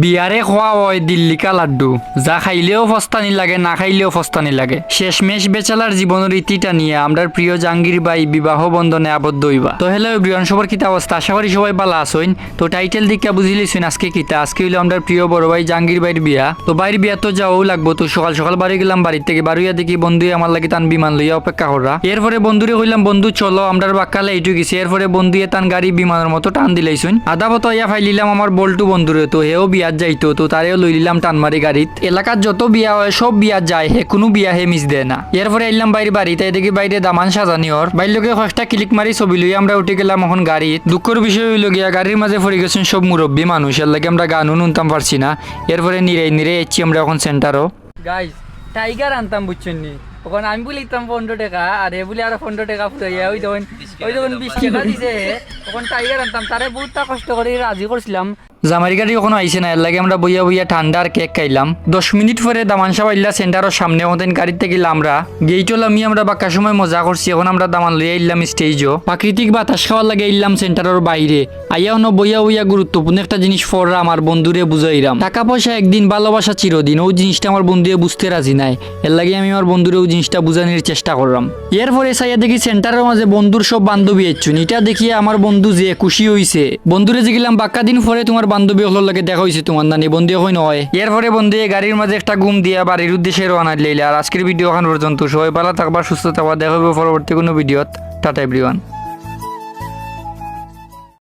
বিয়ারে খোয়া হয় দিল্লিকা লাড্ডু। যা খাইলেও ফস্তানি লাগে না খাইলেও ফস্তানি লাগে শেষমেশ বেচালার জীবনের ইতিটা নিয়ে আমরার প্রিয় জাহাঙ্গীর বাই বিবাহ বন্ধনে আবদ্ধ হইবা। তো হ্যালো এভরিওয়ান সবার কিতা অবস্থা আশা করি সবাই ভালো আসইন তো টাইটেল দিকে বুঝিলিছেন আজকে কিতা। আজকে হইল আমরার প্রিয় বড় ভাই জাহাঙ্গীর ভাইয়ের বিয়া। তো বাইর বিয়া তো যাওয়াও লাগবো। তো সকাল সকাল বাড়ি গেলাম বাড়ির থেকে। বাড়িয়া দেখি বন্ধু আমার লাগি তান বিমান লইয়া অপেক্ষা করা এরপরে বন্ধুরে কইলাম, বন্ধু, চলো আমরার বাক্কালে এইটু গেছি। এরপরে বন্ধুয়ে তান গাড়ি বিমানের মতো টান দিলাইছুন আদা বত ইয়া ফাইলিলাম আমার বল্টু বন্ধুরে তো হেও বিয়াত যাইতো তো তারেও লই লিলাম টানমারি গাড়িত। এলাকার যত বিয়া হয় সব বিয়াত যায় হে কোনো বিয়া হে মিস দেয় না এরপরে আইলাম বাইরে বাড়িতে দেখি বাইরে দামান সাজানি ওর বাইরলোকে কয়েকটা ক্লিক মারি ছবি লই আমরা উঠে গেলাম এখন গাড়িত। দুঃখের বিষয় হইল গিয়া গাড়ির মাঝে পড়ে গেছেন সব মুরব্বী মানুষ এর লাগে আমরা গানও নুনতাম পারছি না। এরপরে নিরে নিরে এসছি আমরা এখন সেন্টারও গাইজ টাইগার আনতাম বুঝছেন নি? ওখানে আমি বলি ইতাম পনেরো টাকা আর এ বলে আরও পনেরো টাকা ফুরাইয়া ওই তখন ওই তখন বিশ টাকা দিছে। ওখানে টাইগার আনতাম তারে বহুতটা কষ্ট করে রাজি করছিলাম জামারি গাড়ি কখনো আইসে না, এর লাগে আমরা বইয়া বইয়া ঠান্ডার কেক খাইলাম। দশ মিনিট পরে দামানসা বাইল্লা সেন্টারের সামনে ওদের গাড়ির থেকে আমরা গেইটল আমি, আমরা বাক্কা সময় মজা করছি, এখন আমরা দামান লইয়া ইলাম স্টেজও প্রাকৃতিক বাতাস খাওয়ার লাগে ইলাম সেন্টারের বাইরে। আইয়া অন্য বইয়া বইয়া গুরুত্বপূর্ণ একটা জিনিস ফররা আমার বন্ধুরে বুঝাইলাম টাকা পয়সা একদিন ভালোবাসা চিরদিন ওই জিনিসটা আমার বন্ধুরে বুঝতে রাজি নাই। এর লাগে আমি আমার বন্ধুরে ওই জিনিসটা বুঝানোর চেষ্টা করলাম। এরপরে সাইয়া দেখি সেন্টারের মাঝে বন্ধুর সব বান্ধবী এটা দেখিয়ে আমার বন্ধু যে খুশি হইছে। বন্ধুরে জিগিলাম, বাক্কা দিন পরে তোমার বান্ধবী হলোর লাগে দেখা হয়েছে তোমার নানি বন্ধু হয় নয় এরপরে বন্ধু গাড়ির মাঝে একটা ঘুম দিয়া বাড়ির উদ্দেশ্যে রওনা দিলে। আর আজকের ভিডিও এখন পর্যন্ত সবাই ভালো থাকবা, সুস্থ থাকবা, দেখা হবে পরবর্তী কোনো ভিডিওত টাটা এভরিওয়ান